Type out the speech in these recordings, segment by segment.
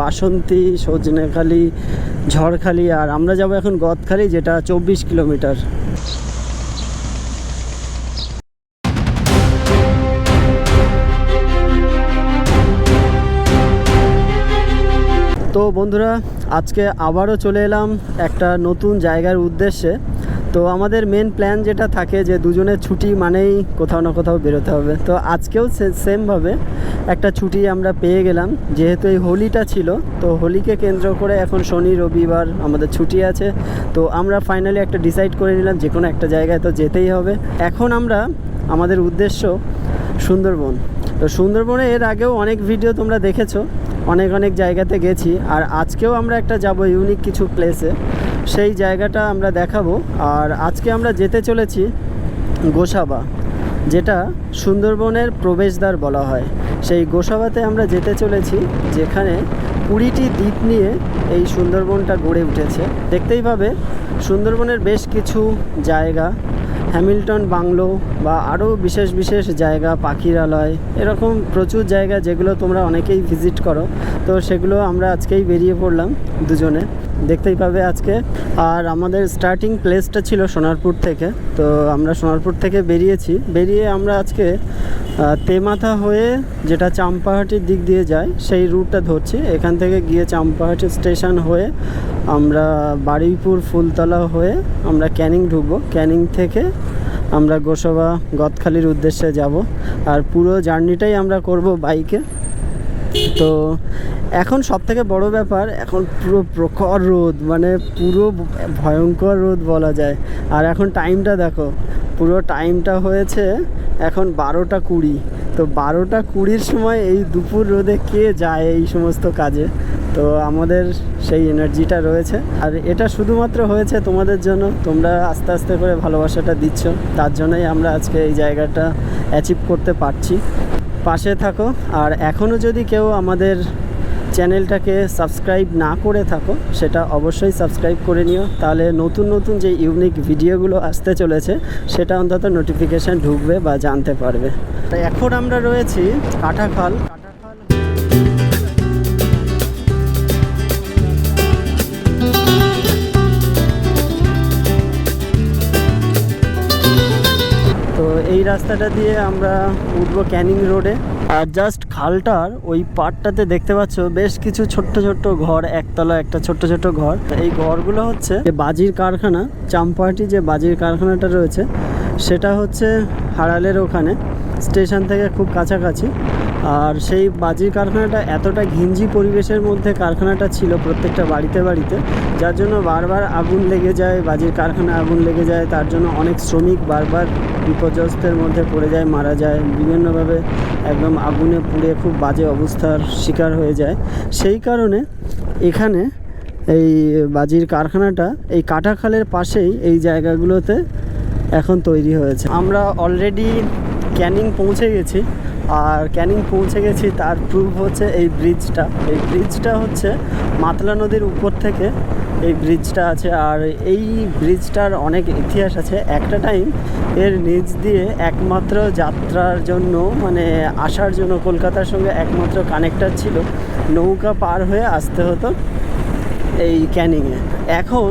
বাসন্তী, সজনেখালি, ঝড়খালি আর আমরা যাব এখন গদখালি যেটা চব্বিশ কিলোমিটার। তো বন্ধুরা, আজকে আবারও চলে এলাম একটা নতুন জায়গার উদ্দেশ্যে। তো আমাদের মেন প্ল্যান যেটা থাকে যে দুজনের ছুটি মানেই কোথাও না কোথাও বেরোতে হবে। তো আজকেও সেমভাবে একটা ছুটি আমরা পেয়ে গেলাম। যেহেতু এই হোলিটা ছিল, তো হোলিকে কেন্দ্র করে এখন শনি, রবিবার আমাদের ছুটি আছে। তো আমরা ফাইনালি একটা ডিসাইড করে নিলাম যে কোনো একটা জায়গায় তো যেতেই হবে। এখন আমরা, আমাদের উদ্দেশ্য সুন্দরবন। তো সুন্দরবনে এর আগেও অনেক ভিডিও তোমরা দেখেছ। অনেক অনেক জায়গাতে গেছি। আর আজকেও আমরা একটা যাব ইউনিক কিছু প্লেসে সেই জায়গাটা আমরা দেখাবো। আর আজকে আমরা যেতে চলেছি গোসাবা, যেটা সুন্দরবনের প্রবেশদ্বার বলা হয়। সেই গোসাবাতে আমরা যেতে চলেছি, যেখানে কুড়িটি দ্বীপ নিয়ে এই সুন্দরবনটা গড়ে উঠেছে। দেখতেই পাবে, সুন্দরবনের বেশ কিছু জায়গা, হ্যামিল্টন বাংলো বা আরও বিশেষ বিশেষ জায়গা, পাখিরালয়, এরকম প্রচুর জায়গা যেগুলো তোমরা অনেকেই ভিজিট করো। তো সেগুলো আমরা আজকেই বেরিয়ে পড়লাম দুজনে। দেখতেই পাবে আজকে। আর আমাদের স্টার্টিং প্লেসটা ছিল সোনারপুর থেকে। তো আমরা সোনারপুর থেকে বেরিয়েছি। বেরিয়ে আমরা আজকে তেমাথা হয়ে যেটা চাম্পাহাটির দিক দিয়ে যায়, সেই রুটটা ধরছি। এখান থেকে গিয়ে চাম্পাহাটি স্টেশন হয়ে আমরা বারুইপুর ফুলতলা হয়ে আমরা ক্যানিং ঢুকবো। ক্যানিং থেকে আমরা গোসবা গদখালির উদ্দেশ্যে যাব। আর পুরো জার্নিটাই আমরা করব বাইকে তো এখন সব থেকে বড় ব্যাপার, এখন পুরো প্রখর রোদ মানে পুরো ভয়ঙ্কর রোদ বলা যায়। আর এখন টাইমটা দেখো, পুরো টাইমটা হয়েছে এখন বারোটা কুড়ি। তো বারোটা কুড়ির সময় এই দুপুর রোদে কে যায় এই সমস্ত কাজে? তো আমাদের সেই এনার্জিটা রয়েছে। আর এটা শুধুমাত্র হয়েছে তোমাদের জন্য, তোমরা আস্তে আস্তে করে ভালোবাসাটা দিচ্ছ। তার জন্যই আমরা আজকে এই জায়গাটা অ্যাচিভ করতে পারছি। পাশে থাকো। আর এখনও যদি কেউ আমাদের চ্যানেলটাকে সাবস্ক্রাইব না করে থাকো, সেটা অবশ্যই সাবস্ক্রাইব করে নিও। তাহলে নতুন নতুন যে ইউনিক ভিডিওগুলো আসতে চলেছে, সেটা অন্তত নোটিফিকেশান ঢুকবে বা জানতে পারবে। তাই এখন আমরা রয়েছি কাঁঠাখাল। এই রাস্তাটা দিয়ে আমরা উঠব ক্যানিং রোডে। আর জাস্ট খালটার ওই পার্টটাতে দেখতে পাচ্ছ বেশ কিছু ছোট্ট ছোট্ট ঘর, একতলা একটা ছোট্ট ছোট্ট ঘর। এই ঘরগুলো হচ্ছে যে বাজির কারখানা, চাম্পাহাটি যে বাজির কারখানাটা রয়েছে, সেটা হচ্ছে হারালের ওখানে। স্টেশন থেকে খুব কাছাকাছি। আর সেই বাজির কারখানাটা এতটা ঘিঞ্জি পরিবেশের মধ্যে কারখানাটা ছিল প্রত্যেকটা বাড়িতে বাড়িতে, যার জন্য বারবার আগুন লেগে যায়, বাজির কারখানায় আগুন লেগে যায়, তার জন্য অনেক শ্রমিক বারবার বিপর্যস্তের মধ্যে পড়ে যায়, মারা যায়, বিভিন্নভাবে একদম আগুনে পুড়ে খুব বাজে অবস্থার শিকার হয়ে যায়। সেই কারণে এখানে এই বাজির কারখানাটা এই কাটাখালের পাশেই এই জায়গাগুলোতে এখন তৈরি হয়েছে। আমরা অলরেডি ক্যানিং পৌঁছে গেছি। আর ক্যানিং পৌঁছে গেছি, তার প্রুফ হচ্ছে এই ব্রিজটা এই ব্রিজটা হচ্ছে মাতলা নদীর উপর থেকে এই ব্রিজটা আছে। আর এই ব্রিজটার অনেক ইতিহাস আছে। একটা টাইম এর নিচ দিয়ে একমাত্র যাত্রার জন্য মানে আসার জন্য কলকাতার সঙ্গে একমাত্র কানেক্টার ছিল। নৌকা পার হয়ে আসতে হতো এই ক্যানিংয়ে এখন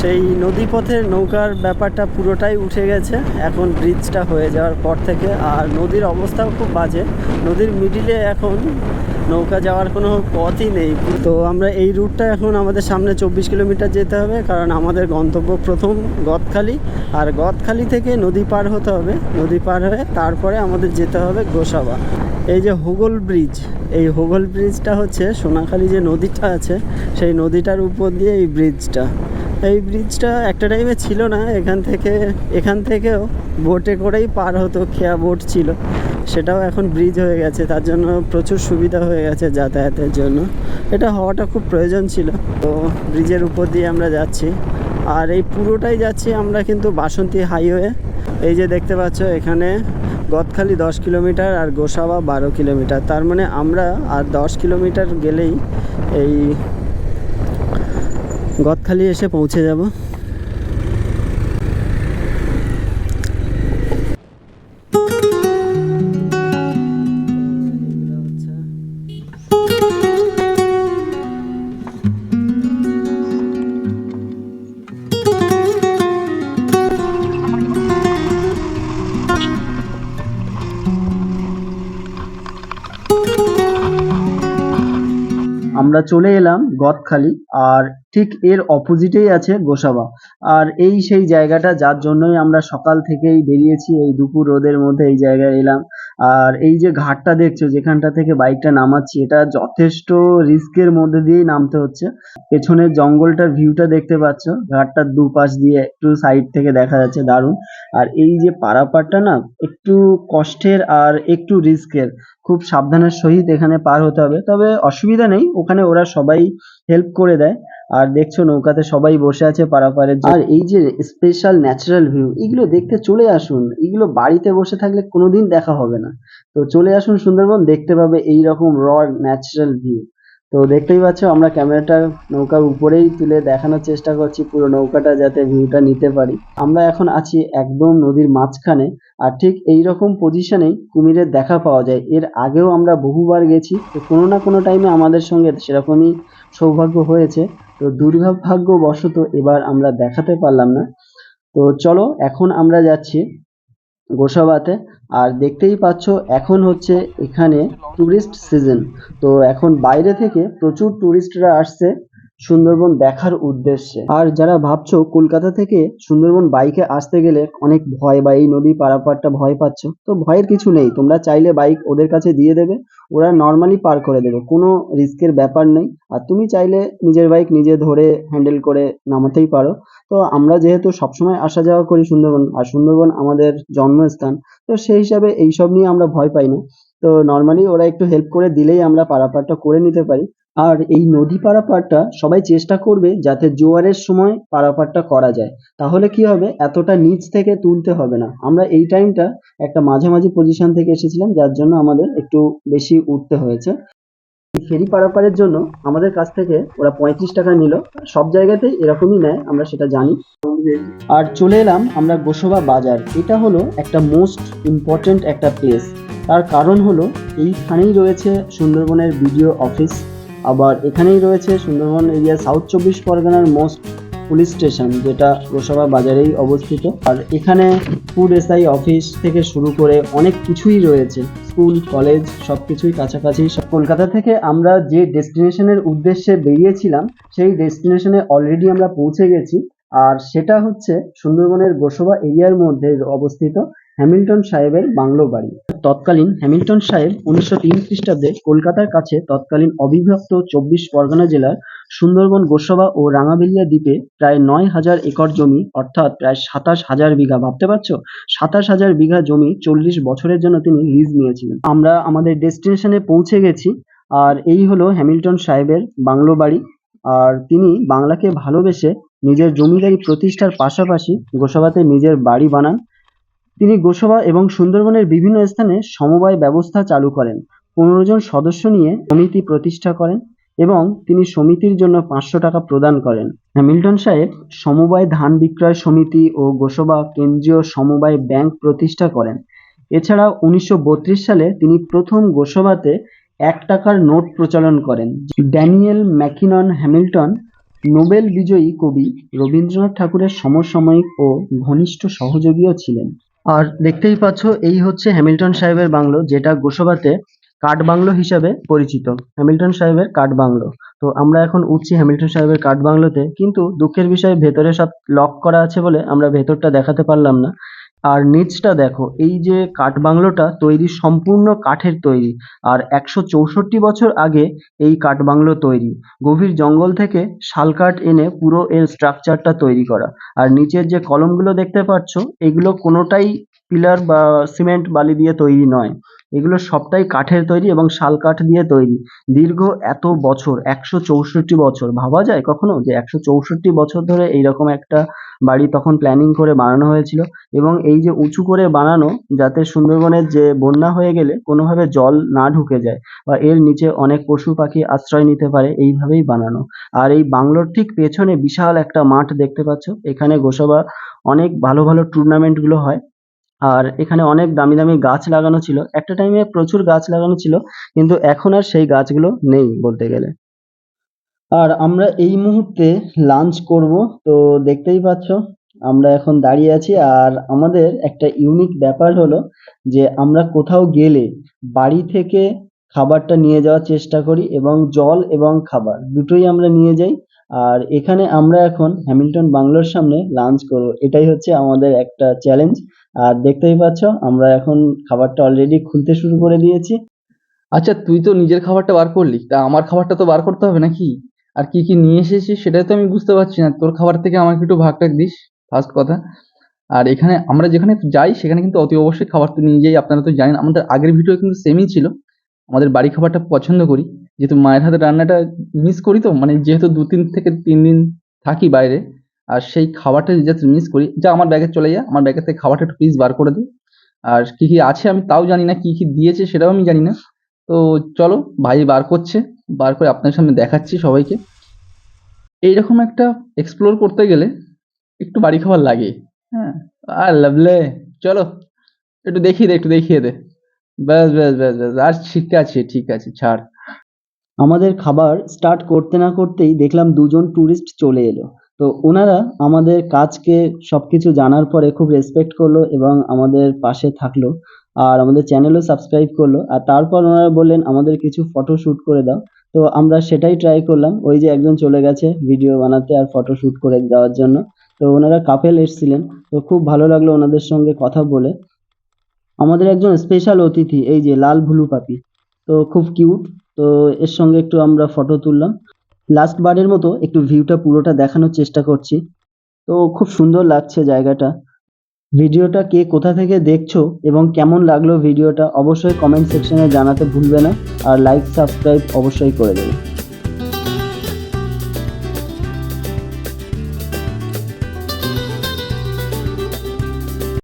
সেই নদীপথের নৌকার ব্যাপারটা পুরোটাই উঠে গেছে। এখন ব্রিজটা হয়ে যাওয়ার পর থেকে। আর নদীর অবস্থাও খুব বাজে। নদীর মিডিলে এখন নৌকা যাওয়ার কোনো পথই নেই। তো আমরা এই রুটটা এখন আমাদের সামনে চব্বিশ কিলোমিটার যেতে হবে। কারণ আমাদের গন্তব্য প্রথম গদখালি। আর গদখালি থেকে নদী পার হতে হবে। নদী পার হয়ে তারপরে আমাদের যেতে হবে গোসাবা। এই যে হোগল ব্রিজ এই হোগল ব্রিজটা হচ্ছে সোনাখালি যে নদীটা আছে, সেই নদীটার উপর দিয়ে এই ব্রিজটা এই ব্রিজটা একটা টাইমে ছিল না, এখান থেকে, এখান থেকেও বোটে করেই পার হতো, খেয়া বোট ছিল। সেটাও এখন ব্রিজ হয়ে গেছে, তার জন্য প্রচুর সুবিধা হয়ে গেছে যাতায়াতের জন্য। এটা হওয়াটা খুব প্রয়োজন ছিল। তো ব্রিজের উপর দিয়ে আমরা যাচ্ছি। আর এই পুরোটাই যাচ্ছি আমরা কিন্তু বাসন্তী হাইওয়ে এই যে দেখতে পাচ্ছ, এখানে গদখালি দশ কিলোমিটার আর গোসাবা বারো কিলোমিটার। তার মানে আমরা আর দশ কিলোমিটার গেলেই এই গদখালি এসে পৌঁছে যাব। আমরা চলে এলাম গদখালি আর ঠিক এর অপোজিটেই আছে গোসাবা। আর এই সেই জায়গাটা যার জন্যই আমরা সকাল থেকেই বেরিয়েছি, এই দুপুর রোদের মধ্যে এই জায়গায় এলাম। আর এই যে ঘাটটা দেখছ, যেখানটা থেকে বাইকটা নামাচ্ছি, এটা যথেষ্ট রিস্কের মধ্যে দিয়েই নামতে হচ্ছে। পেছনের জঙ্গলটার ভিউটা দেখতে পাচ্ছ, ঘাটটার দুপাশ দিয়ে একটু সাইড থেকে দেখা যাচ্ছে দারুণ। আর এই যে পারাপারটা না, একটু কষ্টের আর একটু রিস্কের। খুব সাবধানের সহিত এখানে পার হতে হবে, তবে অসুবিধা নেই, ওখানে ওরা সবাই হেল্প করে দেয়। আর দেখছ নৌকাতে সবাই বসে আছে পারাপারে আর এই যে স্পেশাল ন্যাচারাল ভিউ এগুলো দেখতে চলে আসুন। এগুলো বাড়িতে বসে থাকলে কোনোদিন দেখা হবে না। তো চলে আসুন সুন্দরবন, দেখতে পাবে এই রকম র ন্যাচারাল ভিউ তো দেখতেই পাচ্ছ আমরা ক্যামেরাটা নৌকার উপরেই তুলে দেখানোর চেষ্টা করছি পুরো নৌকাটা যাতে ভিউটা নিতে পারি। আমরা এখন আছি একদম নদীর মাঝখানে আর ঠিক এই রকম পজিশনেই কুমিরের দেখা পাওয়া যায়। এর আগেও আমরা বহুবার গেছি। তো কোনো না কোনো টাইমে আমাদের সঙ্গে সেরকমই সৌভাগ্য হয়েছে। তো দুর্ভাগ্যবশত এবার আমরা দেখাতে পারলাম না। তো চলো এখন আমরা যাচ্ছি গোসাবাতে। আর দেখতেই পাচ্ছ, এখন হচ্ছে এখানে টুরিস্ট সিজন তো এখন বাইরে থেকে প্রচুর টুরিস্টরা আসছে। সুন্দরবন দেখার উদ্দেশ্যে। আর যারা ভাবছ কলকাতা থেকে সুন্দরবন বাইকে আসতে গেলে অনেক ভয় বা এই নদী পারাপারটা ভয় পাচ্ছ, তো ভয়ের কিছু নেই। তোমরা চাইলে বাইক ওদের কাছে দিয়ে দেবে, ওরা নর্মালি পার করে দেবে, কোনো রিস্কের ব্যাপার নেই। আর তুমি চাইলে নিজের বাইক নিজে ধরে হ্যান্ডেল করে নামাতেই পারো। তো আমরা যেহেতু সবসময় আসা যাওয়া করি সুন্দরবন, আর সুন্দরবন আমাদের জন্মস্থান, তো সেই হিসাবে এইসব নিয়ে আমরা ভয় পাই না। তো নর্মালি ওরা একটু হেল্প করে দিলেই আমরা পারাপারটা করে নিতে পারি। আর এই নদী পারাপারটা সবাই চেষ্টা করবে যাতে জোয়ারের সময় পারাপারটা করা যায়। তাহলে কি হবে? এতটা নিচ থেকে তুলতে হবে না। আমরা এই টাইমটা একটা মাঝামাঝি পজিশন থেকে এসেছিলাম, যার জন্য আমাদের একটু বেশি উঠতে হয়েছে। ফেরি পারাপারের জন্য আমাদের কাছ থেকে ওরা পঁয়ত্রিশ টাকা নিল। সব জায়গাতেই এরকমই নেয়, আমরা সেটা জানি। আর চলে এলাম আমরা গোসবা বাজার। এটা হলো একটা মোস্ট ইম্পর্ট্যান্ট একটা প্লেস তার কারণ হলো, এইখানেই রয়েছে সুন্দরবনের বিডিও অফিস আবার এখানেই রয়েছে সুন্দরবন এরিয়া সাউথ চব্বিশ পরগনার মোস্ট পুলিশ স্টেশন, যেটা গোসাবা বাজারেই অবস্থিত। আর এখানে ফুড এসআই অফিস থেকে শুরু করে অনেক কিছুই রয়েছে। স্কুল, কলেজ সব কিছুই কাছাকাছি। কলকাতা থেকে আমরা যে ডেস্টিনেশনের উদ্দেশ্যে বেরিয়েছিলাম, সেই ডেস্টিনেশনে অলরেডি আমরা পৌঁছে গেছি। আর সেটা হচ্ছে সুন্দরবনের গোসবা এরিয়ার মধ্যে অবস্থিত। হ্যামিল্টন সাহেবের বাংলো বাড়ি। তৎকালীন হ্যামিল্টন সাহেব উনিশশো তিন খ্রিস্টাব্দে কলকাতার কাছে তৎকালীন অবিভক্ত চব্বিশ পরগনা জেলার সুন্দরবন, গোসবা ও রাঙাবেলিয়া দ্বীপে প্রায় নয় হাজার একর জমি, অর্থাৎ প্রায় সাতাশ হাজার বিঘা। ভাবতে পারছ? সাতাশ হাজার বিঘা জমি চল্লিশ বছরের জন্য তিনি লিজ নিয়েছিলেন। আমরা আমাদের ডেস্টিনেশনে পৌঁছে গেছি, আর এই হলো হ্যামিল্টন সাহেবের বাংলো বাড়ি। আর তিনি বাংলাকে ভালোবেসে নিজের জমিদারি প্রতিষ্ঠার পাশাপাশি গোসাবাতে নিজের বাড়ি বানান। তিনি গোসবা এবং সুন্দরবনের বিভিন্ন স্থানে সমবায় ব্যবস্থা চালু করেন। পনেরো জন সদস্য নিয়ে সমিতি প্রতিষ্ঠা করেন এবং তিনি সমিতির জন্য পাঁচশো টাকা প্রদান করেন। হ্যামিল্টন সাহেব সমবায় ধান বিক্রয় সমিতি ও গোসবা কেন্দ্রীয় সমবায় ব্যাংক প্রতিষ্ঠা করেন। এছাড়া উনিশশো বত্রিশ সালে তিনি প্রথম গোসবাতে এক টাকার নোট প্রচলন করেন। ড্যানিয়েল ম্যাকিনন হ্যামিল্টন, নোবেল বিজয়ী কবি রবীন্দ্রনাথ ঠাকুরের সমসাময়িক ও ঘনিষ্ঠ সহযোগীও ছিলেন। আর দেখতেই পাচ্ছ, এই হচ্ছে হ্যামিল্টন সাহেবের বাংলো, যেটা গোসবাতে কাঠ বাংলো হিসাবে পরিচিত। হ্যামিল্টন সাহেবের কাঠ বাংলো। তো আমরা এখন উঠছি হ্যামিল্টন সাহেবের কাঠ বাংলোতে, কিন্তু দুঃখের বিষয়ে, ভেতরে সব লক করা আছে বলে আমরা ভেতরটা দেখাতে পারলাম না। আর নিচটা দেখো, এই যে কাঠ বাংলোটা তৈরি, সম্পূর্ণ কাঠের তৈরি। আর একশো চৌষট্টি বছর আগে এই কাঠ বাংলো তৈরি। গভীর জঙ্গল থেকে শাল কাঠ এনে পুরো এর স্ট্রাকচারটা তৈরি করা। আর নিচের যে কলমগুলো দেখতে পাচ্ছ, এগুলো কোনোটাই পিলার বা সিমেন্ট বালি দিয়ে তৈরি নয়। এগুলো সবটাই কাঠের তৈরি এবং শাল কাঠ দিয়ে তৈরি। দীর্ঘ এত বছর, একশো চৌষট্টি বছর, ভাবা যায় কখনো যে একশো চৌষট্টি বছর ধরে এইরকম একটা বাড়ি তখন প্ল্যানিং করে বানানো হয়েছিল এবং এই যে উঁচু করে বানানো যাতে সুন্দরবনের যে বন্যা হয়ে গেলে কোনোভাবে জল না ঢুকে যায় বা এর নিচে অনেক পশু পাখি আশ্রয় নিতে পারে, এইভাবেই বানানো। আর এই বাংলোর ঠিক পেছনে বিশাল একটা মাঠ দেখতে পাচ্ছ। এখানে গোসাবা অনেক ভালো ভালো টুর্নামেন্টগুলো হয়। আর এখানে অনেক দামি দামি গাছ লাগানো ছিল। একটা টাইমে প্রচুর গাছ লাগানো ছিল, কিন্তু এখন আর সেই গাছগুলো নেই বলতে গেলে। আর আমরা এই মুহূর্তে লাঞ্চ করব, তো দেখতেই পাচ্ছ, আমরা এখন দাঁড়িয়ে আছি। আর আমাদের একটা ইউনিক ব্যাপার হলো যে আমরা কোথাও গেলে বাড়ি থেকে খাবারটা নিয়ে যাওয়ার চেষ্টা করি এবং জল এবং খাবার দুটোই আমরা নিয়ে যাই। আর এখানে আমরা এখন হ্যামিল্টন বাংলোর সামনে লাঞ্চ করব। এটাই হচ্ছে আমাদের একটা চ্যালেঞ্জ আর দেখতেই পাচ্ছ, আমরা এখন খাবারটা অলরেডি খুলতে শুরু করে দিয়েছি। আচ্ছা তুই তো নিজের খাবারটা বার করলি, তা আমার খাবারটা তো বার করতে হবে নাকি? আর কি কি নিয়ে এসেছিস সেটাই তো আমি বুঝতে পারছি না। তোর খাবার থেকে আমাকে একটু ভাগ টাগ দিস ফার্স্ট কথা। আর এখানে আমরা যেখানে যাই, সেখানে কিন্তু অতি অবশ্যই খাবার তো নিয়ে যাই, আপনারা তো জানেন, আমাদের আগের ভিডিও কিন্তু সেমই ছিল। আমাদের বাড়ি খাবারটা পছন্দ করি, যেহেতু মায়ের হাতে রান্নাটা মিস করি তো মানে যেহেতু দু তিন থেকে তিন দিন থাকি বাইরে আর সেই খাবারটা জাস্ট মিস করি, যা আমার ব্যাগে চলে যায় আমার ব্যাগে থেকে খাবারটা একটু প্লিজ বার করে দিই আর কি কি আছে আমি তাও জানি না, কি কি দিয়েছে সেটাও আমি জানি না। তো চলো, ভাই বার করছে, বার করে আপনার সামনে দেখাচ্ছি সবাইকে। এইরকম একটা এক্সপ্লোর করতে গেলে একটু বাড়ি খাবার লাগে। হ্যাঁ আর লাভলে চলো, একটু দেখিয়ে দে, একটু দেখিয়ে দে। ব্যাস ব্যাস ব্যাস ব্যাস, আর ঠিক আছে ঠিক আছে, ছাড়। আমাদের খাবার স্টার্ট করতে না করতেই দেখলাম দুজন ট্যুরিস্ট চলে এলো। তো ওনারা আমাদের কাজকে সবকিছু জানার পরে খুব রেসপেক্ট করল এবং আমাদের পাশে থাকল আর আমাদের চ্যানেলও সাবস্ক্রাইব করল। আর তারপর ওনারা বললেন, আমাদের কিছু ফটো শ্যুট করে দাও। তো আমরা সেটাই ট্রাই করলাম। ওই যে একজন চলে গেছে ভিডিও বানাতে আর ফটো শ্যুট করে দেওয়ার জন্য। তো ওনারা কাপেল এসছিলেন। তো খুব ভালো লাগল ওনাদের সঙ্গে কথা বলে। আমাদের একজন স্পেশাল অতিথি, এই যে লাল ভুলু পাপি। তো খুব কিউট তো এর সঙ্গে একটু আমরা ফটো তুললাম। লাস্ট বারের মতো একটু ভিউটা পুরোটা দেখানোর চেষ্টা করছি। তো খুব সুন্দর লাগছে জায়গাটা। ভিডিওটা কে কোথা থেকে দেখছ এবং কেমন লাগল ভিডিওটা অবশ্যই কমেন্ট সেকশনে জানাতে ভুলবে না। আর লাইক সাবস্ক্রাইব অবশ্যই করে দেবে।